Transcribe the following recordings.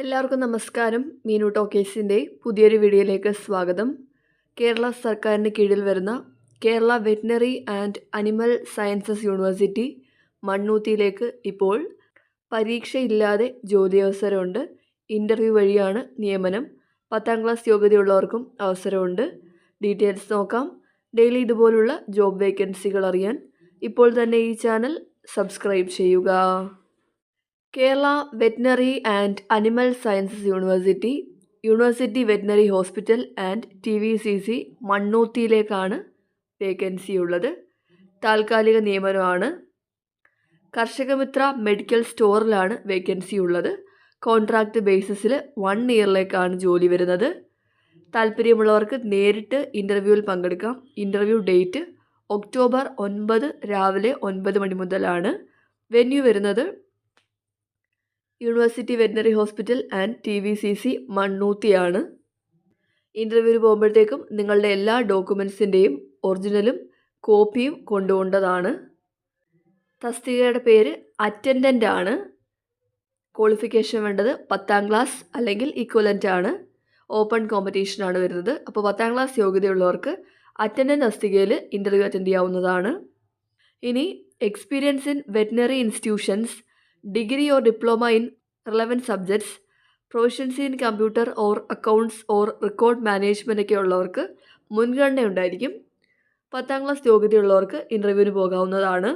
എല്ലാവർക്കും നമസ്കാരം. മീനു ടോക്കേസിന്റെ പുതിയൊരു വീഡിയോയിലേക്ക് സ്വാഗതം. കേരള സർക്കാരിന് കീഴിൽ വരുന്ന Kerala veterinary and animal sciences university മണ്ണൂത്തിയിലേക്ക് ഇപ്പോൾ പരീക്ഷയില്ലാതെ ജോലി അവസരമുണ്ട് ഇന്റർവ്യൂ വഴിയാണ് നിയമനം. പത്താം ക്ലാസ് യോഗ്യതയുള്ളവർക്കും അവസരമുണ്ട്. ഡീറ്റെയിൽസ് നോക്കാം. ഡെയിലി ഇതുപോലുള്ള ജോബ് വേക്കൻസികൾ അറിയാൻ ഇപ്പോൾ തന്നെ ഈ ചാനൽ സബ്സ്ക്രൈബ് ചെയ്യുക. Kerala veterinary and animal sciences university university veterinary hospital and T V C C മണ്ണൂത്തിയിലേക്കാണ് vacancy ഉള്ളത്. താൽക്കാലിക നിയമനമാണ്. കർഷകമിത്ര മെഡിക്കൽ സ്റ്റോറിലാണ് വേക്കൻസി ഉള്ളത്. കോൺട്രാക്റ്റ് ബേസിസിൽ വൺ ഇയറിലേക്കാണ് ജോലി വരുന്നത്. താല്പര്യമുള്ളവർക്ക് നേരിട്ട് ഇന്റർവ്യൂവിൽ പങ്കെടുക്കാം. ഇന്റർവ്യൂ ഡേറ്റ് ഒക്ടോബർ ഒൻപത് രാവിലെ ഒൻപത് മണി മുതലാണ്. വെന്യൂ വരുന്നത് university veterinary hospital and T V C C മണ്ണൂത്തിയാണ്. ഇന്റർവ്യൂവിന് പോകുമ്പോഴത്തേക്കും നിങ്ങളുടെ എല്ലാ ഡോക്യുമെൻസിന്റെയും ഒറിജിനലും കോപ്പിയും കൊണ്ടുപോകേണ്ടതാണ് തസ്തികയുടെ പേര് അറ്റൻഡന്റ് ആണ്. ക്വാളിഫിക്കേഷൻ വേണ്ടത് പത്താം ക്ലാസ് അല്ലെങ്കിൽ ഇക്വലന്റ് ആണ്. ഓപ്പൺ കോമ്പറ്റീഷനാണ് വരുന്നത്. അപ്പോൾ പത്താം ക്ലാസ് യോഗ്യതയുള്ളവർക്ക് അറ്റൻഡന്റ് തസ്തികയിൽ ഇന്റർവ്യൂ അറ്റൻഡ് ചെയ്യാവുന്നതാണ്. ഇനി experience in veterinary institutions degree or diploma in relevant subjects proficiency in computer or accounts or record management ഒക്കെ ഉള്ളവർക്ക് മുൻഗണന ഉണ്ടായിരിക്കും. പത്താം ക്ലാസ് യോഗ്യതയുള്ളവർക്ക് ഇന്റർവ്യൂവിന് പോകാവുന്നതാണ്.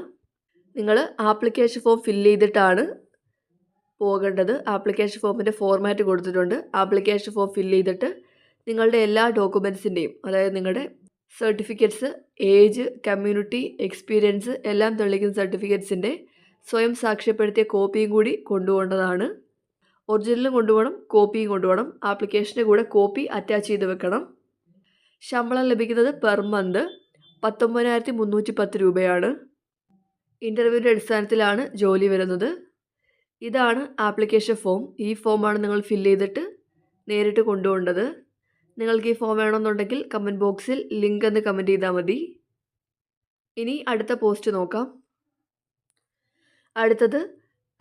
നിങ്ങൾ ആപ്ലിക്കേഷൻ ഫോം ഫില്ല് ചെയ്തിട്ടാണ് പോകേണ്ടത്. ആപ്ലിക്കേഷൻ ഫോമിന്റെ ഫോർമാറ്റ് കൊടുത്തിട്ടുണ്ട്. ആപ്ലിക്കേഷൻ ഫോം ഫില്ല് ചെയ്തിട്ട് നിങ്ങളുടെ എല്ലാ ഡോക്യുമെൻസിന്റെയും അതായത് നിങ്ങളുടെ സർട്ടിഫിക്കറ്റ്സ് ഏജ് കമ്മ്യൂണിറ്റി എക്സ്പീരിയൻസ് എല്ലാം തെളിയിക്കുന്ന സർട്ടിഫിക്കറ്റ്സിന്റെ സ്വയം സാക്ഷ്യപ്പെടുത്തിയ കോപ്പിയും കൂടി കൊണ്ടുപോകേണ്ടതാണ്. ഒറിജിനലും കൊണ്ടുപോകണം കോപ്പിയും കൊണ്ടുപോകണം. ആപ്ലിക്കേഷന്റെ കൂടെ കോപ്പി അറ്റാച്ച് ചെയ്ത് വെക്കണം. ശമ്പളം ലഭിക്കുന്നത് പെർ മന്ത് പത്തൊമ്പതിനായിരത്തി മുന്നൂറ്റി പത്ത് രൂപയാണ്. ഇന്റർവ്യൂവിന്റെ അടിസ്ഥാനത്തിലാണ് ജോലി വരുന്നത്. ഇതാണ് ആപ്ലിക്കേഷൻ ഫോം. ഈ ഫോമാണ് നിങ്ങൾ ഫില്ല് ചെയ്തിട്ട് നേരിട്ട് കൊണ്ടുപോകേണ്ടത്. നിങ്ങൾക്ക് ഈ ഫോം വേണമെന്നുണ്ടെങ്കിൽ കമന്റ് ബോക്സിൽ ലിങ്ക് എന്ന് കമന്റ് ചെയ്താൽ മതി. ഇനി അടുത്ത പോസ്റ്റ് നോക്കാം. അടുത്തത്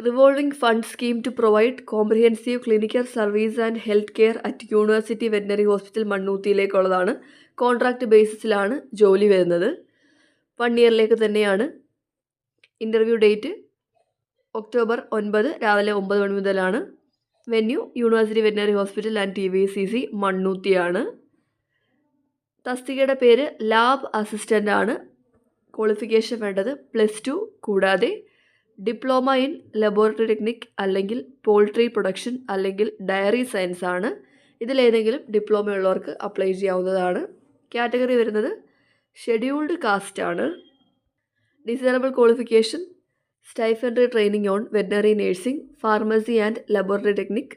revolving fund scheme to provide comprehensive clinical service and health care at university veterinary hospital മണ്ണൂത്തിയിലേക്കുള്ളതാണ്. Contract ബേസിസിലാണ് ജോലി വരുന്നത്. വൺ ഇയറിലേക്ക് തന്നെയാണ്. ഇന്റർവ്യൂ ഡേറ്റ് ഒക്ടോബർ ഒൻപത് രാവിലെ ഒമ്പത് മണി മുതലാണ്. Venue university veterinary hospital and T V C C മണ്ണൂത്തിയാണ്. തസ്തികയുടെ പേര് ലാബ് അസിസ്റ്റന്റ് ആണ്. ക്വാളിഫിക്കേഷൻ വേണ്ടത് പ്ലസ് ടു കൂടാതെ ഡിപ്ലോമ ഇൻ ലബോറട്ടറി ടെക്നിക് അല്ലെങ്കിൽ പോൾട്രി പ്രൊഡക്ഷൻ അല്ലെങ്കിൽ ഡയറി സയൻസ് ആണ്. ഇതിലേതെങ്കിലും ഡിപ്ലോമ ഉള്ളവർക്ക് അപ്ലൈ ചെയ്യാവുന്നതാണ്. കാറ്റഗറി വരുന്നത് ഷെഡ്യൂൾഡ് കാസ്റ്റ് ആണ്. Desirable qualification stipendiary training on veterinary nursing pharmacy and laboratory technique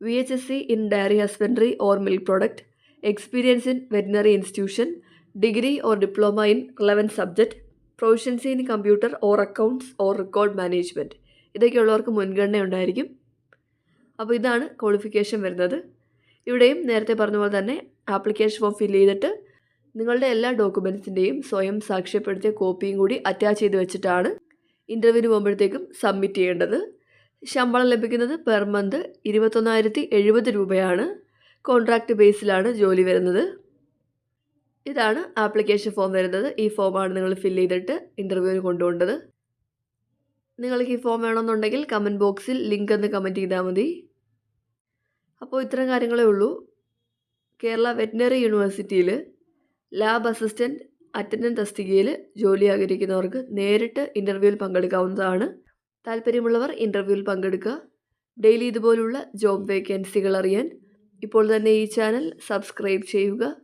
V H S C in dairy husbandry or milk product experience in veterinary institution degree or diploma in relevant subject proficiency in computer or accounts or record management ഇതൊക്കെയുള്ളവർക്ക് മുൻഗണന ഉണ്ടായിരിക്കും. അപ്പോൾ ഇതാണ് qualification വരുന്നത്. ഇവിടെയും നേരത്തെ പറഞ്ഞ പോലെ തന്നെ ആപ്ലിക്കേഷൻ ഫോം ഫില്ല് ചെയ്തിട്ട് നിങ്ങളുടെ എല്ലാ ഡോക്യുമെൻസിന്റെയും സ്വയം സാക്ഷ്യപ്പെടുത്തിയ കോപ്പിയും കൂടി അറ്റാച്ച് ചെയ്ത് വെച്ചിട്ടാണ് ഇന്റർവ്യൂവിന് പോകുമ്പോഴത്തേക്കും സബ്മിറ്റ് ചെയ്യേണ്ടത്. ശമ്പളം ലഭിക്കുന്നത് പെർ മന്ത് ഇരുപത്തൊന്നായിരത്തി എഴുപത് രൂപയാണ്. കോൺട്രാക്റ്റ് ബേസിലാണ് ജോലി വരുന്നത്. ഇതാണ് ആപ്ലിക്കേഷൻ ഫോം വരുന്നത്. ഈ ഫോമാണ് നിങ്ങൾ ഫില്ല് ചെയ്തിട്ട് ഇന്റർവ്യൂവിന് കൊണ്ടുപോകേണ്ടത്. നിങ്ങൾക്ക് ഈ ഫോം വേണമെന്നുണ്ടെങ്കിൽ കമന്റ് ബോക്സിൽ ലിങ്ക് ഒന്ന് കമന്റ് ചെയ്താൽ മതി. അപ്പോൾ ഇത്തരം കാര്യങ്ങളേ ഉള്ളൂ. കേരള വെറ്റിനറി യൂണിവേഴ്സിറ്റിയിൽ ലാബ് അസിസ്റ്റന്റ് അറ്റൻഡന്റ് തസ്തികയിൽ ജോലി ആഗ്രഹിക്കുന്നവർക്ക് നേരിട്ട് ഇന്റർവ്യൂവിൽ പങ്കെടുക്കാവുന്നതാണ്. താല്പര്യമുള്ളവർ ഇന്റർവ്യൂവിൽ പങ്കെടുക്കുക. ഡെയിലി ഇതുപോലുള്ള ജോബ് വേക്കൻസികൾ അറിയാൻ. ഇപ്പോൾ തന്നെ ഈ ചാനൽ സബ്സ്ക്രൈബ് ചെയ്യുക.